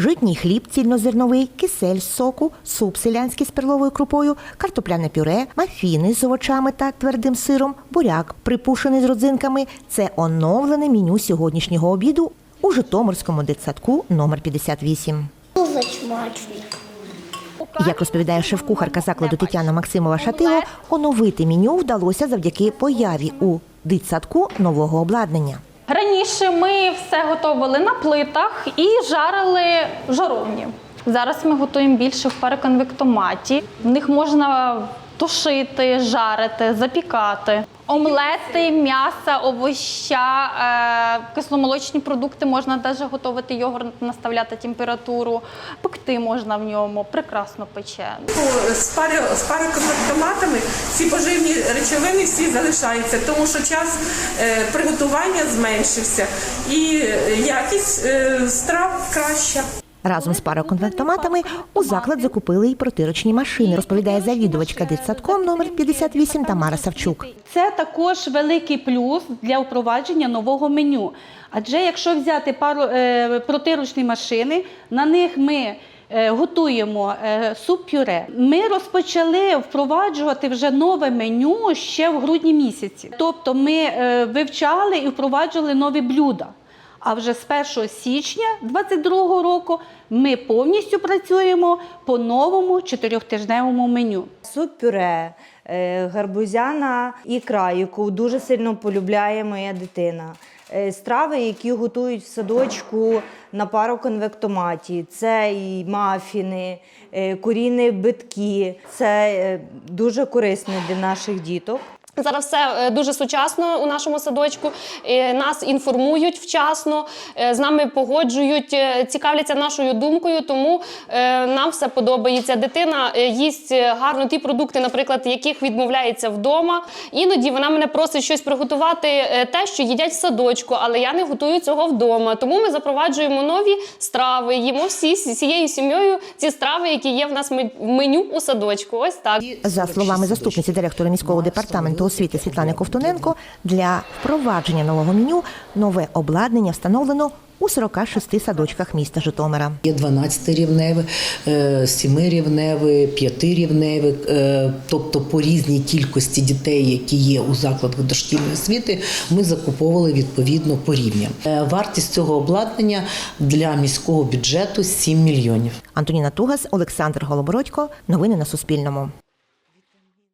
житній хліб цільнозерновий, кисель з соку, суп селянський з перловою крупою, картопляне пюре, мафіни з овочами та твердим сиром, буряк, припушений з родзинками. Це оновлене меню сьогоднішнього обіду у Житомирському дитсадку номер 58. Дуже смачно. Як розповідає шеф-кухарка закладу Тетяна Максимова Шатило, оновити меню вдалося завдяки появі у дитсадку нового обладнання. Раніше ми все готували на плитах і жарили в жаровні. Зараз ми готуємо більше в переконвектоматі. В них можна тушити, жарити, запікати. Омлети, м'ясо, овоща, е, кисломолочні продукти можна навіть готувати йогурт, наставляти температуру. Пекти можна в ньому, прекрасно пече. пари з пароконвектоматами ці поживні речовини всі залишаються, тому що час е, приготування зменшився і е, якість страв краща. Разом з пароконвектоматами у заклад закупили й протирочні машини, розповідає завідувачка дитсадком номер 58 Тамара Савчук. Це також великий плюс для впровадження нового меню. Адже якщо взяти пару е, протирочні машини, на них ми е, готуємо е, суп-пюре. Ми розпочали впроваджувати вже нове меню ще в грудні місяці. Тобто ми вивчали і впроваджували нові блюда. А вже з 1 січня 2022 року ми повністю працюємо по новому чотирьохтижневому меню. Суп-пюре, е, гарбузяна ікра, яку дуже сильно полюбляє моя дитина. Е, Страви, які готують в садочку на пароконвектоматі. Це і мафіни, е, корінні битки. Це дуже корисно для наших діток. Зараз все е, дуже сучасно у нашому садочку. Е, Нас інформують вчасно, е, з нами погоджують, цікавляться нашою думкою, тому нам все подобається. Дитина їсть гарно ті продукти, наприклад, яких відмовляється вдома. Іноді вона мене просить щось приготувати, те, що їдять в садочку, але я не готую цього вдома. Тому ми запроваджуємо нові страви. Їмо всі з всією сім'єю ці страви, які є в нас в меню у садочку. Ось так. За словами заступниці директора міського департаменту освіти Світлани Ковтуненко, для впровадження нового меню нове обладнання встановлено у 46 садочках міста Житомира. Є 12-рівневе, 7-рівневе, 5-рівневе, е, тобто по різній кількості дітей, які є у закладах дошкільної освіти, ми закуповували відповідно по рівням. Е, Вартість цього обладнання для міського бюджету 7 мільйонів. Антоніна Тугас, Олександр Голобородько. Новини на Суспільному.